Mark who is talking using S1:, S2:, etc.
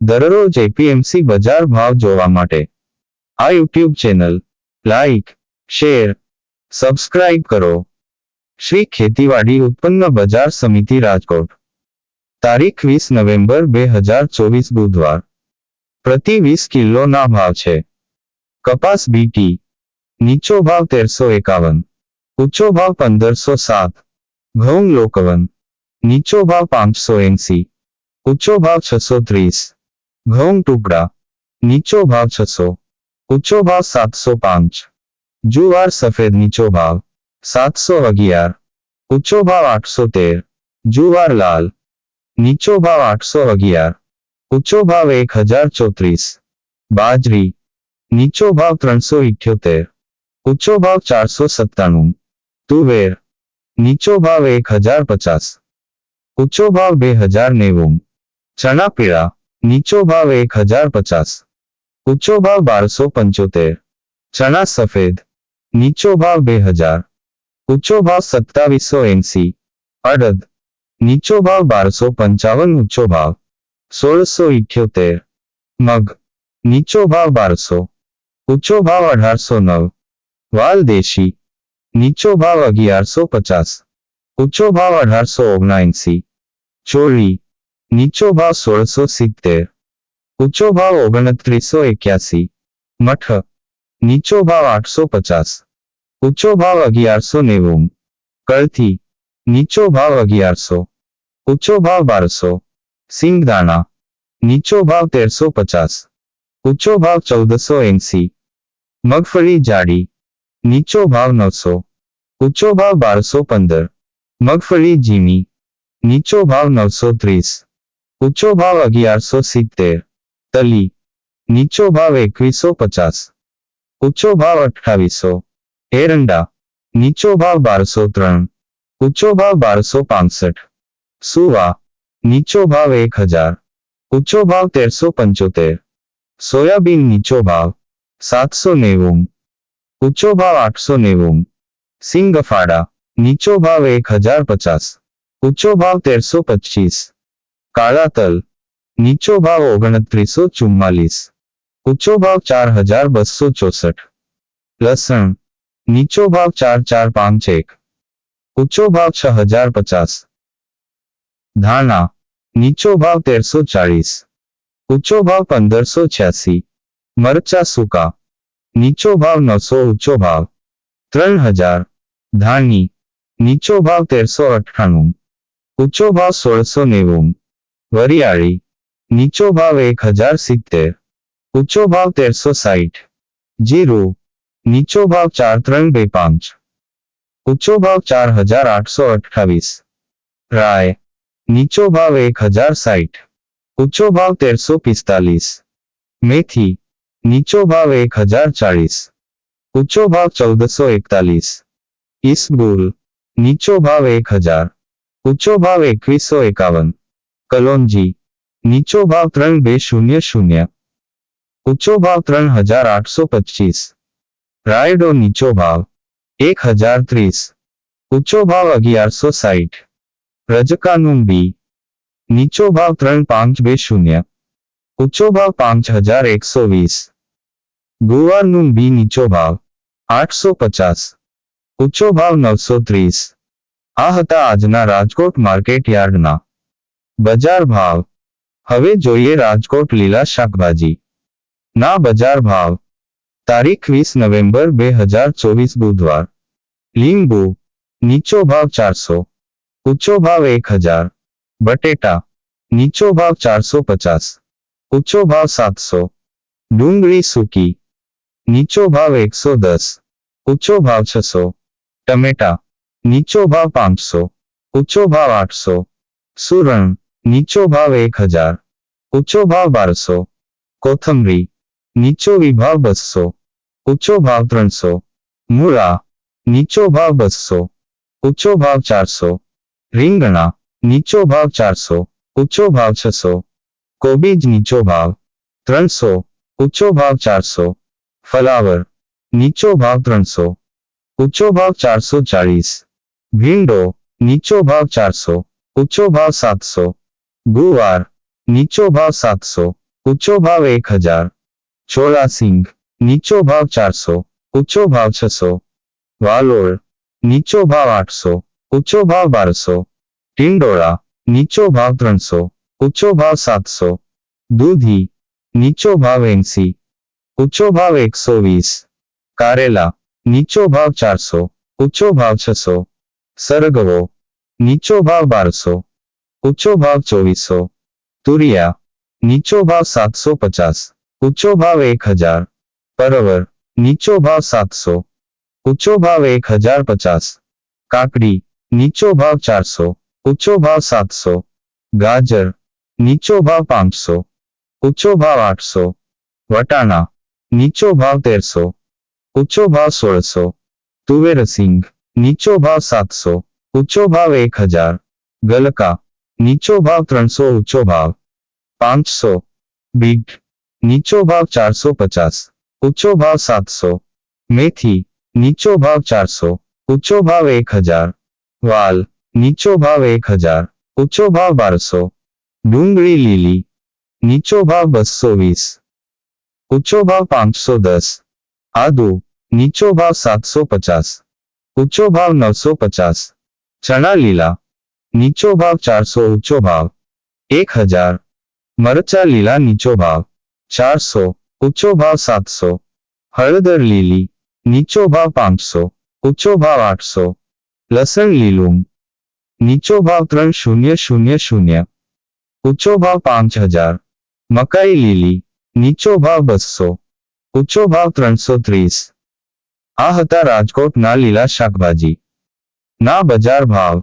S1: દરરોજ એપીએમસી બજાર ભાવ જોવા માટે આ YouTube channel like share subscribe કરો શ્રી ખેતીવાડી ઉત્પન્ન બજાર સમિતિ રાજકોટ તારીખ વીસ નવેમ્બર બે હજાર ચોવીસ બુધવાર પ્રતિ વીસ કિલોના ભાવ છે કપાસ બીટી નીચો ભાવ તેરસો એકાવન ઊંચો ભાવ પંદરસો સાત ઘઉં લોકવન નીચો ભાવ પાંચસો એંસી ઊંચો ભાવ છસો ત્રીસ ઘઉં ટુકડા નીચો ભાવ છસો ઊંચો ભાવ સાતસો પાંચ જુવાર સફેદ નીચો ભાવ સાતસો અગિયાર ઊંચો ભાવ આઠસો તેર જુવાર લાલ નીચો ભાવ આઠસો અગિયાર ઊંચો ભાવ એક હજાર ચોત્રીસ બાજરી નીચો ભાવ ત્રણસો ઇઠ્યોતેર ઊંચો ભાવ ચારસો સત્તાણું તુવેર નીચો ભાવ એક હજાર પચાસ ઊંચો ભાવ બે હજાર નેવું ચણા પીળા નીચો ભાવ એક હજાર પચાસ ઊંચો ભાવ બારસો પંચોતેર ચણા સફેદ નીચો ભાવ બે હજાર ઊંચો ભાવ સત્તાવીસો એંસી અડદ નીચો ભાવ બારસો પંચાવન ઊંચો ભાવ સોળસો ઇઠ્યોતેર મગ નીચો ભાવ બારસો ઊંચો ભાવ અઢારસો નવ વાલ દેશી નીચો ભાવ અગિયારસો પચાસ ઊંચો ભાવ અઢારસો ઓગણએંસી ચોળી નીચો ભાવ સોળસો સિત્તેર ઊંચો ભાવ ઓગણત્રીસો એક્યાસી મઠ નીચો ભાવ આઠસો પચાસ ઊંચો ભાવ અગિયારસો નેવું કળથી નીચો ભાવ અગિયારસો ઊંચો ભાવ બારસો સિંગદાણા નીચો ભાવ તેરસો પચાસ ઊંચો ભાવ ચૌદસો એંસી મગફળી જાડી નીચો ભાવ નવસો ઊંચો ભાવ બારસો પંદર મગફળી ઝીણી નીચો ભાવ નવસો ત્રીસ ઊંચો ભાવ અગિયારસો સિત્તેર તલી નીચો ભાવ એકવીસો પચાસ ઊંચો ભાવ અઠ્ઠાવીસો એરંડા નીચો ભાવ બારસો ત્રણ ઊંચો ભાવ બારસો પાસઠ સુવા નીચો ભાવ એક હજાર ઊંચો ભાવ તેરસો પંચોતેર સોયાબીન નીચો ભાવ સાતસો નેવું ઊંચો ભાવ આઠસો નેવું સિંગફાડા નીચો ભાવ એક હજાર પચાસ ઊંચો ભાવ તેરસો પચીસ કાળા તલ નીચો ભાવ ઓગણત્રીસો ચુમ્માલીસ ઊંચો ભાવ ચાર હજાર બસો ચોસઠ લસણ નીચો ભાવ ચાર ચાર પાંચ એક ઊંચો ભાવ છ હજાર પચાસ ધાણા નીચો ભાવ તેરસો ચાળીસ ઊંચો ભાવ પંદરસો છ્યાસી મરચા સૂકા નીચો ભાવ નવસો ઊંચો ભાવ ત્રણ હજાર ધાણી નીચો ભાવ તેરસો અઠ્ઠાણું ઊંચો ભાવ સોળસો નેવું વરિયાળી નીચો ભાવ એક હજાર સિત્તેર ઊંચો ભાવ તેરસો સાઠ જીરું નીચો ભાવ ચાર ત્રણ બે પાંચ ઊંચો ભાવ ચાર હજાર આઠસો અઠ્ઠાવીસ રાય નીચો ભાવ એક હજાર સાઠ ઊંચો ભાવ તેરસો પિસ્તાલીસ મેથી નીચો ભાવ એક હજાર ચાળીસ ઊંચો ભાવ ચૌદસો એકતાલીસ ઈસબુલ નીચો ભાવ એક હજાર ઊંચો ભાવ એકવીસો એકાવન કલોંજી નીચો ભાવ ત્રણ બે શૂન્ય શૂન્ય ઊંચો ભાવ ત્રણ હજાર આઠસો પચીસ રાયડો નીચો ભાવ એક હજાર ત્રીસ ઊંચો ભાવ અગિયારસો સાઠ રજકાનું બી નીચો ભાવ ત્રણ પાંચ બે શૂન્ય ઊંચો ભાવ પાંચ હજાર એકસો વીસ ગુવારનું બી નીચો ભાવ આઠસો પચાસ ઊંચો ભાવ નવસો ત્રીસ આ હતા આજના રાજકોટ માર્કેટ યાર્ડના બજાર ભાવ હવે જોઈએ રાજકોટ લીલા શાકભાજી ના બજાર ભાવ તારીખ વીસ નવેમ્બર બે હજાર ચોવીસ બુધવાર લીંબુ નીચો ભાવ ચારસો ઊંચો ભાવ એક હજાર બટેટા નીચો ભાવ ચારસો પચાસ ઊંચો ભાવ સાતસો ડુંગળી સૂકી નીચો ભાવ એકસો દસ ઊંચો ભાવ છસો ટમેટા નીચો ભાવ પાંચસો ઊંચો ભાવ આઠસો સુરણ નીચો ભાવ એક હજાર ઊંચો ભાવ બારસો કોથમરી નીચો વિભાવ બસો ઊંચો ભાવ ત્રણસો મૂળા નીચો ભાવ બસો ઊંચો ભાવ ચારસો રીંગણા નીચો ભાવ ચારસો ઊંચો ભાવ છસો કોબીજ નીચો ભાવ ત્રણસો ઊંચો ભાવ ચારસો ફલાવર નીચો ભાવ ત્રણસો ઊંચો ભાવ ચારસો ચાળીસ ભીંડો નીચો ભાવ ચારસો ઊંચો ભાવ સાતસો ગુવાર નીચો ભાવ સાતસો ઊંચો ભાવ એક હજાર ચોરાસિંગ નીચો ભાવ ચારસો ઊંચો ભાવ છસો વાલોળ નીચો ભાવ આઠસો ઊંચો ભાવ બારસો ટિંડોળા નીચો ભાવ ત્રણસો ઊંચો ભાવ સાતસો દૂધી નીચો ભાવ એંસી ઊંચો ભાવ એકસો વીસ કારેલા નીચો ભાવ ચારસો ઊંચો ભાવ છસો સરગવો નીચો ભાવ બારસો ઊંચો ભાવ ચોવીસો તુરિયા નીચો ભાવ સાતસો પચાસ ઊંચો ભાવ એક હજાર પરવર નીચો ભાવ સાતસો ઊંચો ભાવ એક હજાર પચાસ કાકડી નીચો ભાવ ચારસો ઊંચો ભાવ સાતસો ગાજર નીચો ભાવ પાંચસો ઊંચો ભાવ આઠસો વટાણા નીચો ભાવ તેરસો ઊંચો ભાવ સોળસો તુવેર સિંગ નીચો ભાવ સાતસો ઊંચો ભાવ એક હજાર ગલકા નીચો ભાવ ત્રણસો ઊંચો ભાવ પાંચસો બીટ નીચો ભાવ ચારસો પચાસ ઊંચો ભાવ સાતસો મેથી નીચો ભાવ ચારસો ઊંચો ભાવ એક હજાર વાલ નીચો ભાવ એક હજાર ઊંચો ભાવ બારસો ડુંગળી લીલી નીચો ભાવ બસો વીસ ઊંચો ભાવ પાંચસો દસ આદુ નીચો ભાવ સાતસો પચાસ ઊંચો ભાવ નવસો પચાસ ચણા લીલા નીચો ભાવ ચારસો ઊંચો ભાવ એક હજાર મરચા લીલા નીચો ભાવ ચારસો ઊંચો ભાવ સાતસો હળદર લીલી નીચો ભાવ પાંચસો ઊંચો ભાવ આઠસો લસણ લીલું નીચો ભાવ ત્રણ શૂન્ય શૂન્ય શૂન્ય ઊંચો ભાવ પાંચ હજાર મકાઈ લીલી નીચો ભાવ બસો ઊંચો ભાવ ત્રણસો ત્રીસ આ હતા રાજકોટના લીલા શાકભાજી ના બજાર ભાવ